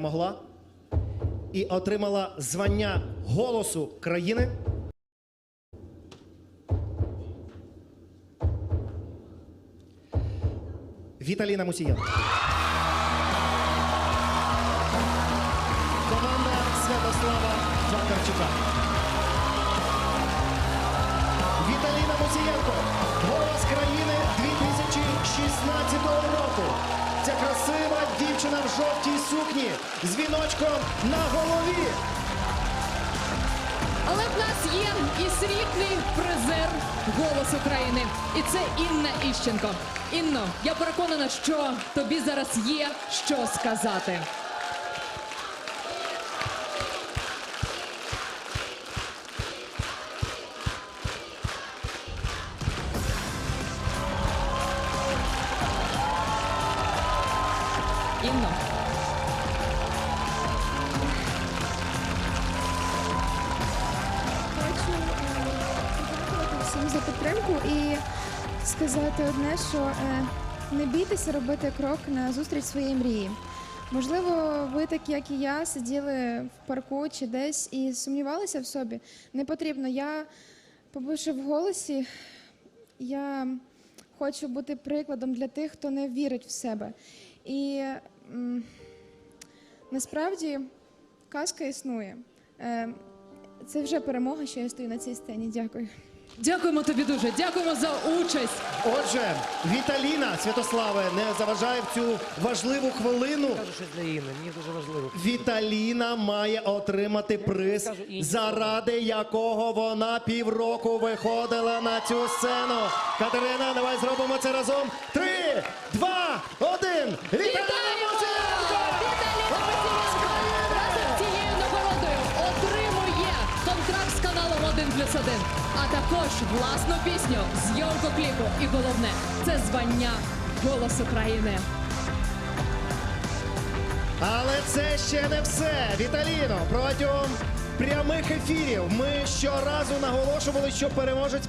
могла і отримала звання голосу країни. Віталіна Мусієнко. Команда Святослава Вакарчука. Дівчина в жовтій сукні з віночком на голові. Але в нас є і срібний призер голос України. І це Інна Іщенко. Інно, я переконана, що тобі зараз є що сказати. Інно. Хочу е, подякувати всім за підтримку і сказати одне, що е, не бійтеся робити крок на зустріч своєї мрії. Можливо, ви, так як і я, сиділи в парку чи десь і сумнівалися в собі. Не потрібно. Я, побувши в голосі, я хочу бути прикладом для тих, хто не вірить в себе. І м, насправді казка існує. Е, це вже перемога, що я стою на цій сцені. Дякую. Дякуємо тобі дуже. Дякуємо за участь. Отже, Віталіна Святославе не заважає в цю важливу хвилину. Кажу щось для Інни, мені дуже важливо. Віталіна має отримати приз, Кажу заради якого вона півроку виходила на цю сцену. Катерина, давай зробимо це разом. Три, два, один. Віталіна плюс один, а також власну пісню, зйомку кліпу. І головне це звання Голос України. Але це ще не все. Віталіно, протягом прямих ефірів ми щоразу наголошували, що переможець